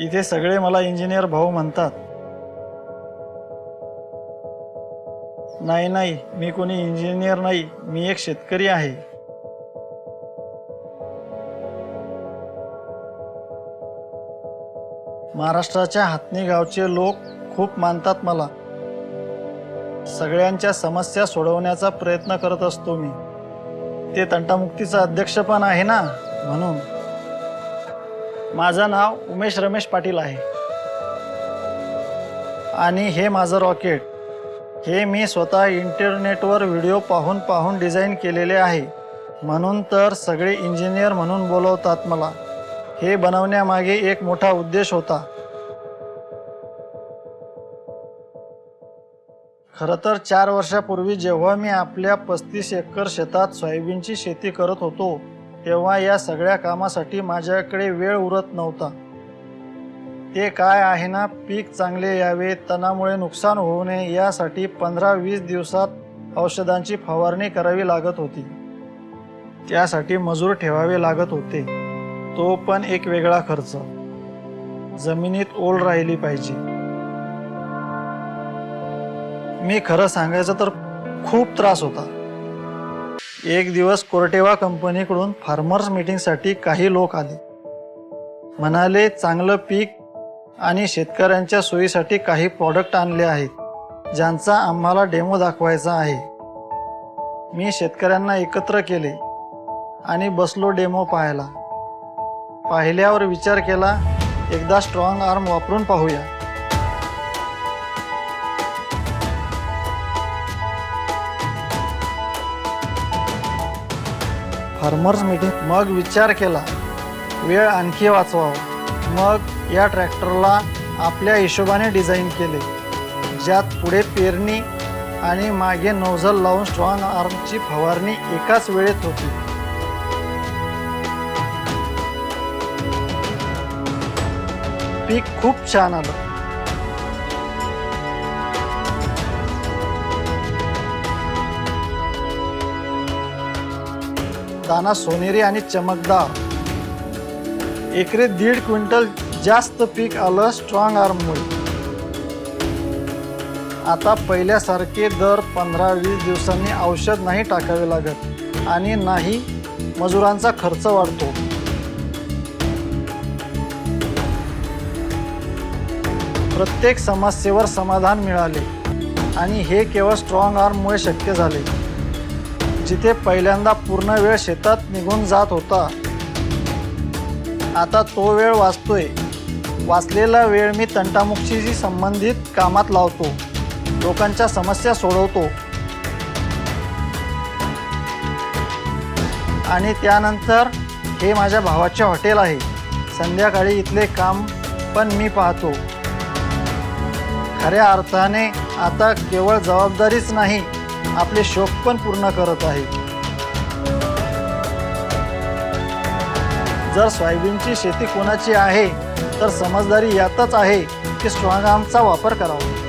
इथे सगळे मला इंजिनियर भाऊ म्हणतात. नाही नाही मी कोणी इंजिनियर नाही मी एक शेतकरी आहे. महाराष्ट्राच्या हातणी गावचे लोक खूप मानतात मला. सगळ्यांच्या समस्या सोडवण्याचा प्रयत्न करत असतो मी. ते तंटामुक्तीचा अध्यक्ष पण आहे ना म्हणून. माझं नाव उमेश रमेश पाटील आहे. आणि हे माझं रॉकेट हे मी स्वतः इंटरनेटवर व्हिडिओ पाहून पाहून डिझाईन केलेले आहे. म्हणून तर सगळे इंजिनियर म्हणून बोलवतात मला. हे बनवण्यामागे एक मोठा उद्देश होता. खरं तर चार वर्षापूर्वी जेव्हा मी आपल्या पस्तीस एकर शेतात सोयाबीनची शेती करत होतो तेव्हा या सगळ्या कामासाठी माझ्याकडे वेळ उरत नव्हता. ते काय आहे ना पीक चांगले यावे तणामुळे नुकसान होऊ नये यासाठी पंधरा वीस दिवसात औषधांची फवारणी करावी लागत होती. त्यासाठी मजूर ठेवावे लागत होते. तो पण एक वेगळा खर्च. जमिनीत ओल राहिली पाहिजे. मी खरं सांगायचं तर खूप त्रास होता. एक दिवस कोरटेवा कंपनीकडून फार्मर्स मीटिंगसाठी काही लोक आले. म्हणाले चांगलं पीक आणि शेतकऱ्यांच्या सोयीसाठी काही प्रॉडक्ट आणले आहेत ज्यांचा आम्हाला डेमो दाखवायचा आहे. मी शेतकऱ्यांना एकत्र केले आणि बसलो डेमो पाहायला. पाहिल्यावर विचार केला एकदा स्ट्रॉंग आर्म वापरून पाहूया. फार्मर्स मीटिंग मग विचार केला. वेळ आणखी वाचवावा. मग या ट्रॅक्टरला आपल्या हिशोबाने डिझाईन केले. ज्यात पुढे पेरणी आणि मागे नोझल लावून स्ट्रॉंग आर्मची फवारणी एकाच वेळेत होती. पीक खूप छान आलं. दाना सोनेरी आणि चमकदार. एकरे दीड क्विंटल जास्त पीक आलं स्ट्रॉंग आर्ममुळे आता पहिल्यासारखे दर पंधरा वीस दिवसांनी औषध नाही टाकावे लागत आणि नाही मजुरांचा खर्च वाढतो. प्रत्येक समस्येवर समाधान मिळाले आणि हे केवळ स्ट्रॉंग आर्ममुळे शक्य झाले. जिथे पहिल्यांदा पूर्ण वेळ शेतात निघून जात होता. आता तो वेळ वाचतोय. वाचलेला वेळ मी तंटामुक्तीशी संबंधित कामात लावतो. लोकांच्या समस्या सोडवतो. आणि त्यानंतर हे माझ्या भावाचे हॉटेल आहे. संध्याकाळी इथले काम पण मी पाहतो. खऱ्या अर्थाने आता केवळ जबाबदारीच नाही आपले शोक पण पूर्ण करत आहे. जर सोयाबीनची शेती कोणाची आहे तर समजदारी यातच आहे की स्ट्रॉंग आर्मचा वापर करावा.